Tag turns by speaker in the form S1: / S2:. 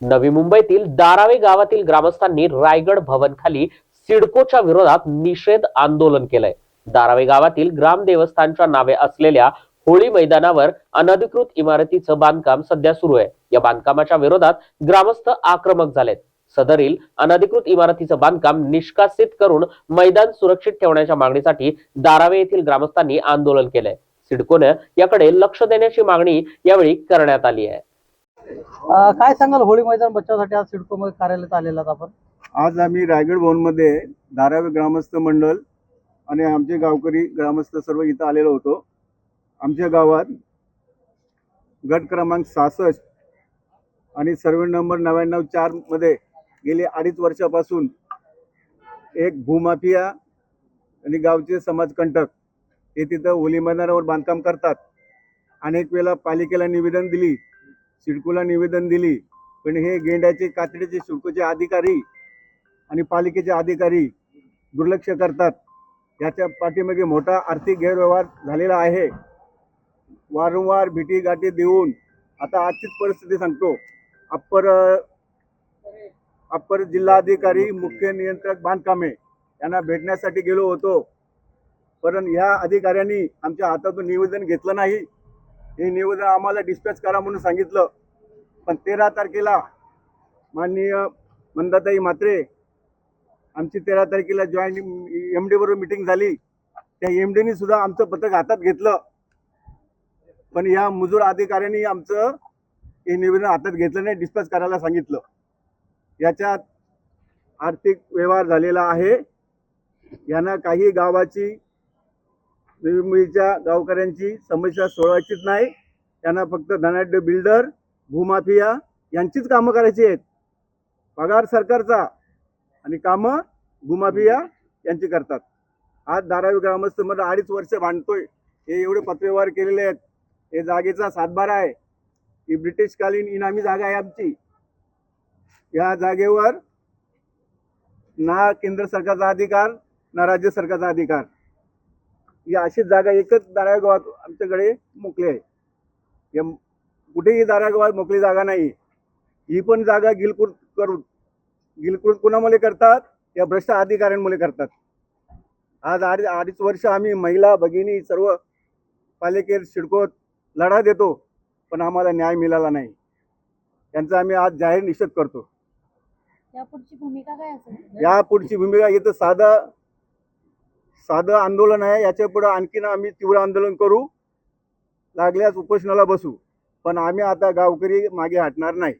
S1: नवी मुंबईतील दारावे गावातील ग्रामस्थांनी रायगड भवनखाली सिडकोच्या विरोधात निषेध आंदोलन केलंय. दारावे गावातील ग्राम देवस्थानच्या नावे असलेल्या होळी मैदानावर अनधिकृत इमारतीचं बांधकाम सध्या सुरू आहे. या बांधकामाच्या विरोधात ग्रामस्थ आक्रमक झालेत. सदरील अनधिकृत इमारतीचं बांधकाम निष्कासित करून मैदान सुरक्षित ठेवण्याच्या मागणीसाठी दारावे येथील ग्रामस्थांनी आंदोलन केलंय. सिडकोनं याकडे लक्ष देण्याची मागणी यावेळी करण्यात आली आहे.
S2: काय सांगाल होळी मैदान बचावासाठी आज सिडको मध्ये कार्यालयात आलेला आपण?
S3: आज आम्ही रायगड भवनमध्ये धारावी ग्रामस्थ मंडळ आणि आमचे गावकरी ग्रामस्थ सर्व इथं आलेलो होतो. आमच्या गावात गट क्रमांक सहासष्ट आणि सर्वे नंबर नव्याण्णव चारमध्ये गेली अडीच वर्षापासून एक भूमाफिया आणि गावचे समाजकंटक हे तिथं होली मैदानावर बांधकाम करतात. अनेक वेळा पालिकेला निवेदन दिली सिडकोला निवेदन दिली. पण हे गेंड्याचे कातडीचे सिडकोचे अधिकारी आणि पालिकेचे अधिकारी दुर्लक्ष करतात. याच्या पाठीमागे मोठा आर्थिक गैरव्यवहार झालेला आहे. वारंवार भेटी गाठी देऊन आता आजचीच परिस्थिती सांगतो. अप्पर अप्पर जिल्हाधिकारी मुख्य नियंत्रक बांधकामे यांना भेटण्यासाठी गेलो होतो. पण ह्या अधिकाऱ्यांनी आमच्या हातातून निवेदन घेतलं नाही. हे निवेदन आम्हाला डिस्पॅच करा म्हणून सांगितलं. पण तेरा तारखेला माननीय मंदाताई म्हात्रे आमची तेरा तारखेला जॉईंट एम डीबरोबर मिटिंग झाली. त्या एम डीनी सुद्धा आमचं पत्रक हातात घेतलं. पण या मजूर अधिकाऱ्यांनी आमचं हे निवेदन हातात घेतलं नाही डिस्पॅच करायला सांगितलं. याच्यात आर्थिक व्यवहार झालेला आहे. यांना काही गावाची नवी गावकऱ्यांची समस्या सोडवायचीच नाही. त्यांना फक्त धनाढ्य बिल्डर भूमाफिया यांचीच कामं करायची आहेत. पगार सरकारचा आणि कामं भूमाफिया यांची करतात. आज धारावी ग्रामस्थमध्ये अडीच वर्ष भांडतोय. हे एवढे पत्रव्यवहार केलेले आहेत. हे जागेचा सातबारा आहे. ही ब्रिटिशकालीन इनामी जागा आहे आमची. या जागेवर ना केंद्र सरकारचा अधिकार ना राज्य सरकारचा अधिकार. ही अशीच जागा एकच दाराव्या गावात आमच्याकडे मोकळी आहे. या कुठेही दाराव्या गावात मोकळी जागा नाही. ही पण जागा गिलकुट करून गिलकुट कुणामुळे करतात? या भ्रष्ट अधिकाऱ्यांमुळे करतात. आज अडीच अडीच वर्ष आम्ही महिला भगिनी सर्व पालिकेत शिडकोत लढा देतो पण आम्हाला न्याय मिळाला नाही. त्यांचा आम्ही आज जाहीर निषेध करतो.
S4: यापुढची भूमिका काय असेल?
S3: या पुढची भूमिका इथं साधं साधं आंदोलन आहे याच्यापुढे आणखीन आम्ही तीव्र आंदोलन करू. लागल्यास उपोषणाला बसू. पण आम्ही आता गावकरी मागे हटणार नाही.